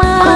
มา